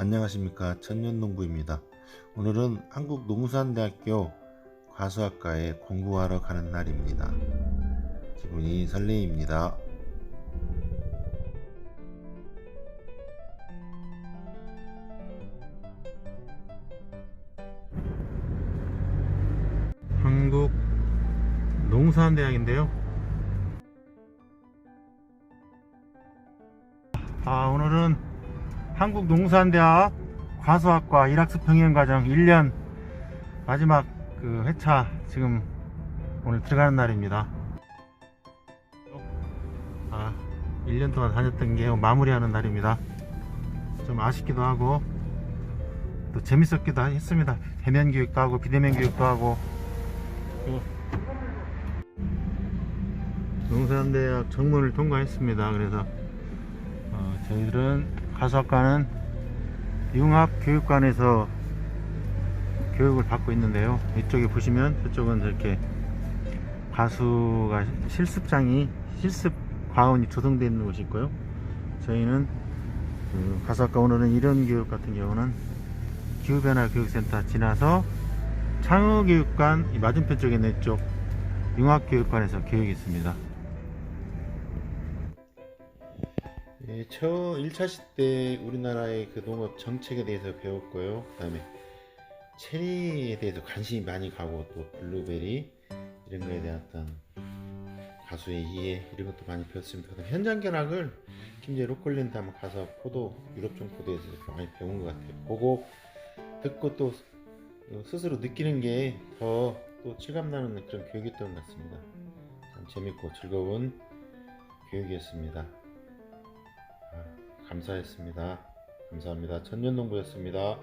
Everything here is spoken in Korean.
안녕하십니까 천년농부입니다. 오늘은 한국농수산대학교 과수학과에 공부하러 가는 날입니다. 기분이 설레입니다. 한국 농수산대학인데요. 아 오늘은 한국농수산대학 과수학과 일학습 병행과정 1년 마지막 그 회차 지금 오늘 들어가는 날입니다. 아 1년 동안 다녔던 게 마무리하는 날입니다. 좀 아쉽기도 하고 또 재밌었기도 했습니다. 대면 교육도 하고 비대면 교육도 하고 또 농산대학 정문을 통과했습니다. 그래서 어, 저희들은 가수학과는 융합교육관에서 교육을 받고 있는데요. 이쪽에 보시면 저쪽은 이렇게 가수가 실습장이 실습 과원이 조성되어 있는 곳이 있고요. 저희는 그 가수학과 오늘은 이런 교육 같은 경우는 기후변화 교육센터 지나서 창의교육관 이 맞은편 쪽에 있는 이쪽 융합교육관에서 교육이 있습니다. 예, 저 1차 시대 우리나라의 그 농업 정책에 대해서 배웠고요. 그 다음에 체리에 대해서 관심이 많이 가고 또 블루베리 이런 거에 대한 어떤 가수의 이해 이런 것도 많이 배웠습니다. 현장 견학을 김제 로컬랜드 한번 가서 포도 유럽종 포도에 대해서 많이 배운 것 같아요. 보고 듣고 또 스스로 느끼는 게 더 또 실감나는 그런 교육이었던 것 같습니다. 참 재밌고 즐거운 교육이었습니다. 아, 감사했습니다. 감사합니다. 천년농부였습니다.